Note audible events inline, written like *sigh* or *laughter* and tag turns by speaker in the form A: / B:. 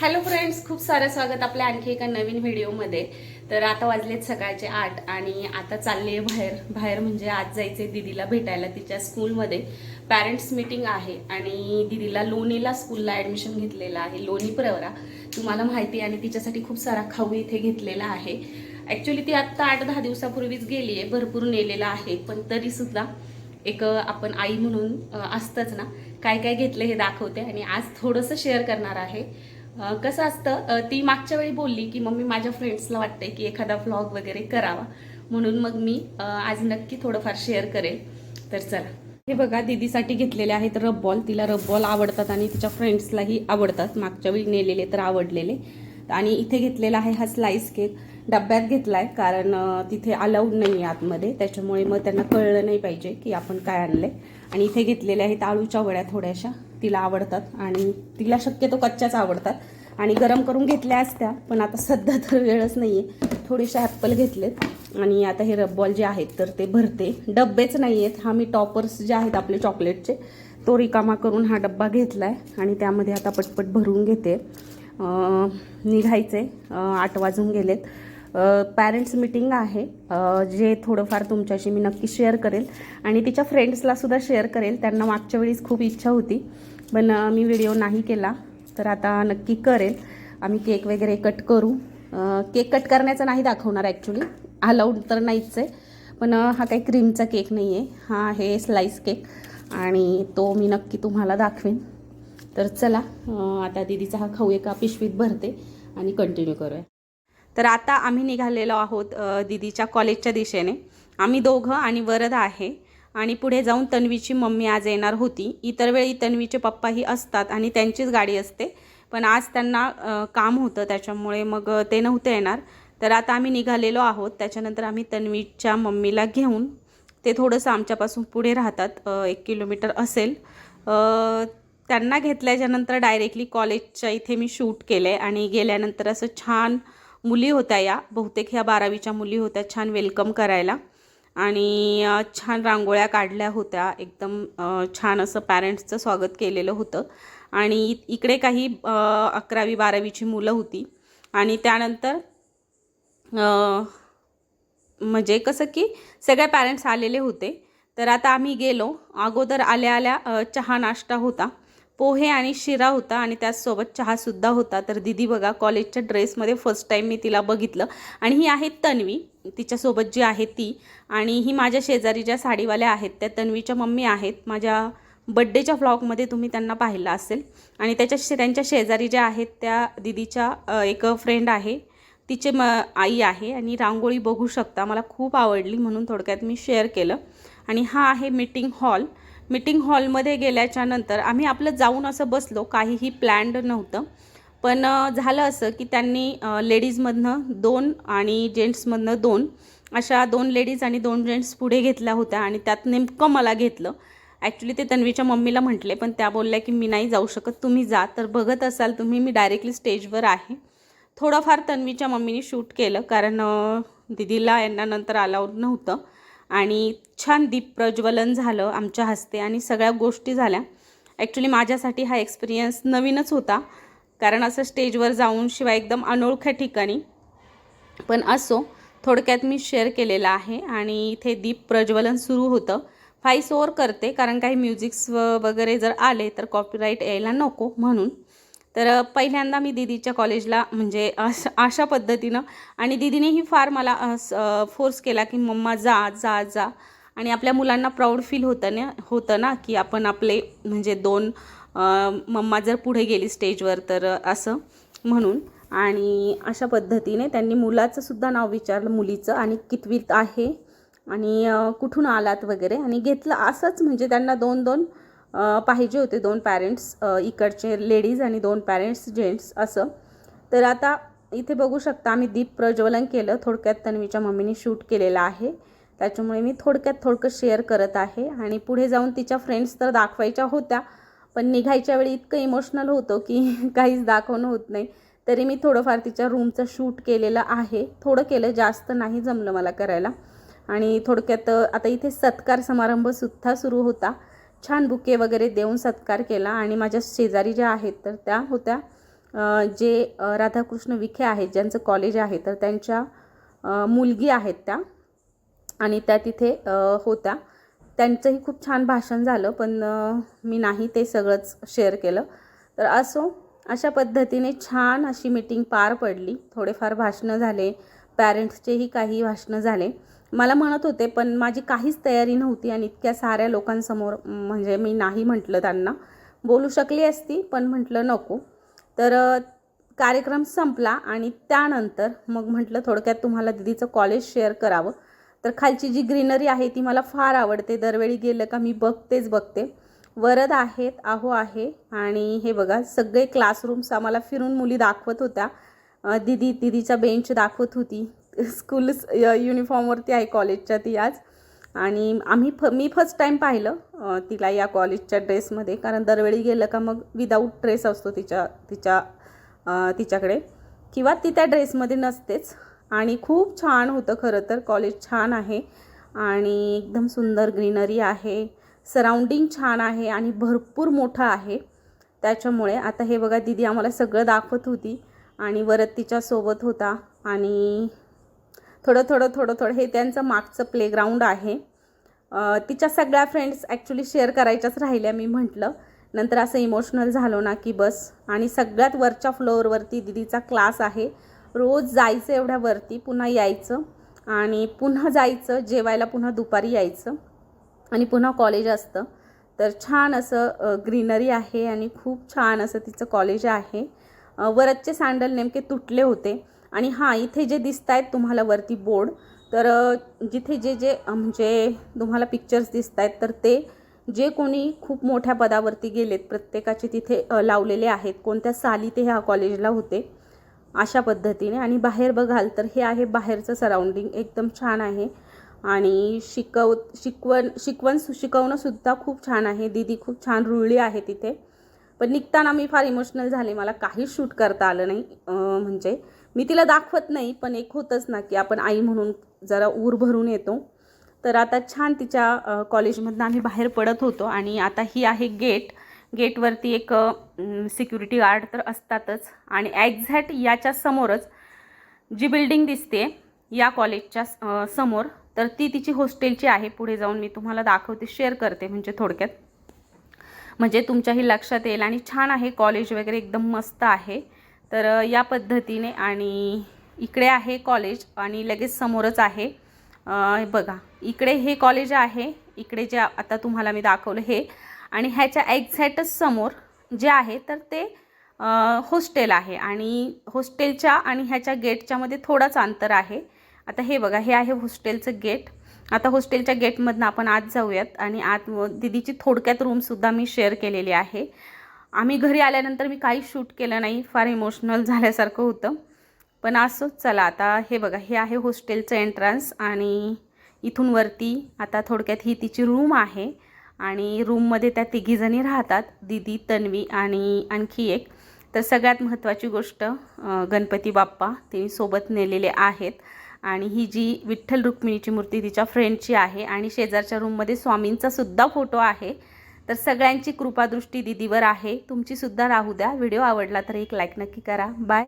A: Hello friends खूप सारं स्वागत आपल्या आणखी एका नवीन व्हिडिओमध्ये. तर आता वाजलेत सकाळचे आठ आणि आता चालले आहे बाहेर. बाहेर म्हणजे आज जायचे दिदीला भेटायला तिच्या स्कूलमध्ये. पॅरेंट्स मीटिंग आहे आणि दिदीला लोणीला स्कूलला ॲडमिशन घेतलेलं आहे. लोणी प्रवरा तुम्हाला माहिती आहे आणि तिच्यासाठी खूप सारा खाऊ इथे घेतलेला आहे. ॲक्च्युली ती आत्ता आठ दहा दिवसापूर्वीच गेली आहे भरपूर नेलेलं आहे पण तरीसुद्धा एक आपण आई म्हणून असतंच ना. काय काय घेतलं हे दाखवते आणि आज थोडंसं शेअर करणार आहे. कसं असतं ती मागच्या वेळी बोलली की मम्मी माझ्या फ्रेंड्सला वाटतंय की एखादा व्लॉग वगैरे करावा. म्हणून मग मी आज नक्की थोडंफार शेअर करेल. तर चला. हे बघा दीदीसाठी घेतलेले आहेत रब बॉल तिला रब बॉल आवडतात आणि तिच्या फ्रेंड्सलाही आवडतात. मागच्या वेळी नेलेले तर आवडलेले. आणि इथे घेतलेला आहे हा स्लाईस केक डब्यात घेतला आहे कारण तिथे अलाउड नाही आहे आतमध्ये. त्याच्यामुळे मग त्यांना कळलं नाही पाहिजे की आपण काय आणलं आणि इथे घेतलेल्या आहेत आळूच्या वड्या थोड्याशा. तिला आवडतात आणि तिला शक्यतो कच्च्याच आवडतात. आणि गरम करून घेतल्या असत्या पण आता सध्या तर वेळच नाही आहे थोडेसे ॲप्पल घेतलेत आणि आता हे रबॉल जे आहेत तर ते भरते. डब्बेच नाही आहेत हा मी टॉपर्स जे आहेत आपले चॉकलेटचे तो रिकामा करून हा डब्बा घेतला आहे आणि त्यामध्ये आता पटपट भरून घेते. निघायचे आठ वाजून गेलेत. पॅरेंट्स मिटिंग आहे. जे थोडंफार तुमच्याशी मी नक्की शेअर करेल. आणि तिच्या फ्रेंड्सला सुद्धा शेअर करेल. त्यांना मागच्या वेळीच खूप इच्छा होती. पण मी व्हिडिओ नाही केला. तर आता नक्की करेल. आम्ही केक वगैरे कट करू. केक कट करण्याचं नाही दाखवणार ॲक्च्युली अलाउड तर नाहीच आहे. पण हा काही क्रीमचा केक नाही आहे हा आहे स्लाईस केक आणि तो मी नक्की तुम्हाला दाखवेन. तर चला आता दीदीचा हा खाऊ एका पिशवीत भरते. आणि कंटिन्यू करूया. तर आता आम्ही निघालेलो आहोत दिदीच्या दीदीच्या कॉलेजच्या दिशेने. आम्ही दोघं आणि वरद आहे आणि पुढे जाऊन तन्वीची मम्मी आज येणार होती. इतर वेळी तन्वीचे पप्पाही असतात आणि त्यांचीच गाडी असते. पण आज त्यांना काम होतं त्याच्यामुळे मग ते नव्हते येणार. तर आता आम्ही निघालेलो आहोत. त्याच्यानंतर आम्ही तन्वीच्या मम्मीला घेऊन ते थोडंसं आमच्यापासून पुढे राहतात एक किलोमीटर असेल. त्यांना घेतल्याच्यानंतर डायरेक्टली कॉलेजच्या इथे मी शूट केलं आहे आणि गेल्यानंतर असं छान मुली होत्या या. बहुतेक ह्या बारावीच्या मुली होत्या. छान वेलकम करायला. आणि छान रांगोळ्या काढल्या होत्या. एकदम छान असं पॅरेंट्सचं स्वागत केलेलं होतं. आणि इकडे काही अकरावी बारावीची मुलं होती. आणि त्यानंतर म्हणजे कसं की सगळे पॅरेंट्स आलेले होते. तर आता आम्ही गेलो. अगोदर आल्या आल्या चहा नाश्ता होता. पोहे आणि शिरा होता आणि त्याचसोबत चहासुद्धा होता. तर दिदी बघा कॉलेजच्या ड्रेसमध्ये फर्स्ट टाईम मी तिला बघितलं. आणि ही आहे तन्वी. तिच्यासोबत जी आहे ती. आणि ही माझ्या शेजारी ज्या साडीवाल्या आहेत त्या तन्वीच्या मम्मी आहेत. माझ्या बड्डेच्या व्लॉगमध्ये तुम्ही त्यांना पाहिलं असेल. आणि त्याच्या शे त्यांच्या शेजारी ज्या आहेत त्या दिदीच्या एक फ्रेंड आहे. तिचे म आई आहे आणि रांगोळी बघू शकता. मला खूप आवडली म्हणून थोडक्यात मी शेअर केलं. आणि हा आहे मीटिंग हॉल मीटिंग हॉलमध्ये गेल्याच्यानंतर आम्ही आपलं जाऊन असं बसलो. काहीही प्लॅन्ड नव्हतं. पण झालं असं की त्यांनी लेडीजमधनं दोन आणि जेंट्समधनं दोन अशा दोन लेडीज आणि दोन जेंट्स पुढे घेतल्या होत्या आणि त्यात नेमकं मला घेतलं. ॲक्च्युली ते तन्वीच्या मम्मीला म्हटले पण त्या बोलल्या की मी नाही जाऊ शकत तुम्ही जा. तर बघत असाल तुम्ही मी डायरेक्टली स्टेजवर आहे. थोडंफार तन्वीच्या मम्मीने शूट केलं कारण दिदीला यांना नंतर अलाउड नव्हतं. आणि छान दीप प्रज्वलन झालं आमच्या हस्ते आणि सगळ्या गोष्टी झाल्या. ॲक्च्युली माझ्यासाठी हा एक्सपिरियन्स नवीनच होता. कारण असं स्टेजवर जाऊन शिवाय एकदम अनोळख्या ठिकाणी. पण असो थोडक्यात मी शेअर केलेलं आहे आणि इथे दीप प्रज्वलन सुरू होतं. फाईस ओवर करते कारण काही म्युझिक्स वगैरे जर आले तर कॉपीराईट यायला नको म्हणून. तर पहिल्यांदा मी दीदीच्या कॉलेजला म्हणजे अशा अशा पद्धतीनं आणि दीदीनेही फार मला फोर्स केला की मम्मा जा जा जा. आणि आपल्या मुलांना प्राऊड फील होतं ना होतं ना की आपण आपले म्हणजे दोन मम्मा जर पुढे गेली स्टेजवर तर असं म्हणून. आणि अशा पद्धतीने त्यांनी मुलाचं सुद्धा नाव विचारलं मुलीचं आणि कितवीत आहे आणि कुठून आलात वगैरे आणि घेतलं असंच म्हणजे त्यांना दोन दोन पाहिजे होते दोन पॅरेंट्स इकडचे लेडीज आणि दोन पॅरेंट्स जेंट्स असं. तर आता इथे बघू शकता आम्ही दीप प्रज्वलन केलं थोडक्यात तन्वीच्या मम्मीने शूट केलेलं आहे. त्याच्यामुळे मी थोडक्यात थोडकं शेअर करत आहे आणि पुढे जाऊन तिच्या फ्रेंड्स तर दाखवायच्या होत्या पण निघायच्या वेळी इतकं इमोशनल होतं की *laughs* काहीच दाखवणं होत नाही. तरी मी थोडंफार तिच्या रूमचं शूट केलेलं आहे. थोडं केलं जास्त नाही जमलं मला करायला. आणि थोडक्यात आता इथे सत्कार समारंभसुद्धा सुरू होता. छान बुके वगैरे देऊन सत्कार केला आणि माझ्या शेजारी ज्या आहेत तर त्या होत्या जे राधाकृष्ण विखे आहेत ज्यांचं कॉलेज आहे तर त्यांच्या मुलगी आहेत त्या आणि त्या तिथे होत्या. त्यांचंही खूप छान भाषण झालं पण मी नाही ते सगळंच शेअर केलं. तर असो अशा पद्धतीने छान अशी मीटिंग पार पडली. थोडेफार भाषणं झाले पॅरेंट्सचेही काही भाषणं झाले. मला म्हणत होते पण माझी काहीच तयारी नव्हती आणि इतक्या साऱ्या लोकांसमोर म्हणजे मी नाही म्हटलं त्यांना. बोलू शकली असती पण म्हटलं नको. तर कार्यक्रम संपला आणि त्यानंतर मग म्हटलं थोडक्यात तुम्हाला दिदीचं कॉलेज शेअर करावं. तर खालची जी ग्रीनरी आहे ती मला फार आवडते. दरवेळी गेलं का मी बघतेच बघते. वरद आहेत आहो आहे आणि हे बघा सगळे क्लासरूम्स आम्हाला फिरून मुली दाखवत होत्या. दिदी दिदीचा बेंच दाखवत होती. स्कूल युनिफॉर्मवरती आहे कॉलेजच्या ती आज. आणि आम्ही फ मी फर्स्ट टाईम पाहिलं तिला या कॉलेजच्या ड्रेसमध्ये कारण दरवेळी गेलं का मग विदाऊट ड्रेस असतो तिच्या तिच्या तिच्याकडे. किंवा ती त्या ड्रेसमध्ये नसतेच. आणि खूप छान होतं खरं तर. कॉलेज छान आहे. आणि एकदम सुंदर ग्रीनरी आहे. सराउंडिंग छान आहे आणि भरपूर मोठं आहे. त्याच्यामुळे आता हे बघा दिदी आम्हाला सगळं दाखवत होती. आणि वरत तिच्यासोबत होता. आणि थोडं थोडं थोडं थोडं हे त्यांचं मागचं प्लेग्राऊंड आहे. तिच्या सगळ्या फ्रेंड्स ॲक्च्युली शेअर करायच्याच राहिल्या मी म्हटलं. नंतर असं इमोशनल झालो ना की बस. आणि सगळ्यात वरच्या फ्लोअरवरती दिदीचा क्लास आहे. रोज जायचं एवढ्या वरती पुन्हा यायचं. आणि पुन्हा जायचं जेवायला पुन्हा दुपारी यायचं. आणि पुन्हा कॉलेज असतं. तर छान असं ग्रीनरी आहे आणि खूप छान असं तिचं कॉलेज आहे. अ, वरचे सँडल नेमके तुटले होते. आणि हां इथे जे दिसत आहेत तुम्हाला वरती बोर्ड तर जिथे जे जे म्हणजे तुम्हाला पिक्चर्स दिसत आहेत तर ते जे कोणी खूप मोठ्या पदावरती गेलेत प्रत्येकाचे तिथे लावलेले आहेत. कोणत्या साली ते ह्या कॉलेजला होते अशा पद्धतीने. आणि बाहेर बघाल तर हे आहे बाहेरचं सराउंडिंग एकदम छान आहे. आणि शिकव शिकवण शिकवण शिकवणंसुद्धा खूप छान आहे. दीदी खूप छान रुळली आहे तिथे. पण निघताना मी फार इमोशनल झाले. मला काहीच शूट करता आलं नाही म्हणजे मी तिला दाखवत नाही पण एक होतंच ना की आपण आई म्हणून जरा ऊर भरून येतो. तर आता छान तिच्या कॉलेजमधनं आम्ही बाहेर पडत होतो आणि आता ही आहे गेट. गेटवरती एक सिक्युरिटी गार्ड तर असतातच आणि ॲक्झॅक्ट याच्या समोरच जी बिल्डिंग दिसते या कॉलेजच्या समोर तर ती तिची हॉस्टेलची आहे. पुढे जाऊन मी तुम्हाला दाखवते शेअर करते म्हणजे थोडक्यात. म्हणजे तुमच्याही लक्षात येईल आणि छान आहे कॉलेज वगैरे एकदम मस्त आहे. तर या पद्धतीने आणि इकडे आहे कॉलेज आणि लगेच समोरच आहे. बघा इकडे हे कॉलेज आहे इकडे जे आता तुम्हाला मी दाखवलं हे. आणि ह्याच्या एक्झॅक्टच समोर जे आहे तर ते हॉस्टेल आहे. आणि हॉस्टेलच्या आणि ह्याच्या गेटच्यामध्ये थोडाच अंतर आहे. आता हे बघा हे आहे हॉस्टेलचं गेट. आता हॉस्टेलच्या गेटमधनं आपण आत जाऊयात. आणि आत दिदीची थोडक्यात रूमसुद्धा मी शेअर केलेली आहे. आम्ही घरी आल्यानंतर मी काही शूट केलं नाही फार इमोशनल झाल्यासारखं होतं. पण असंच चला आता हे बघा हे आहे हॉस्टेलचं एंट्रन्स आणि इथून वरती आता थोडक्यात ही तिची रूम आहे आणि रूममध्ये त्या तिघीजणी राहतात दिदी तन्वी आणि आणखी एक. तर सगळ्यात महत्त्वाची गोष्ट गणपती बाप्पा तिने सोबत नेलेले आहेत. आणि ही जी विठ्ठल रुक्मिणीची मूर्ती तिच्या फ्रेंडची आहे आणि शेजारच्या रूममध्ये स्वामींचा सुद्धा फोटो आहे. तर सगळ्यांची कृपादृष्टी दिदीवर आहे. तुमची सुद्धा राहू द्या. व्हिडिओ आवडला तर एक लाईक नक्की करा. बाय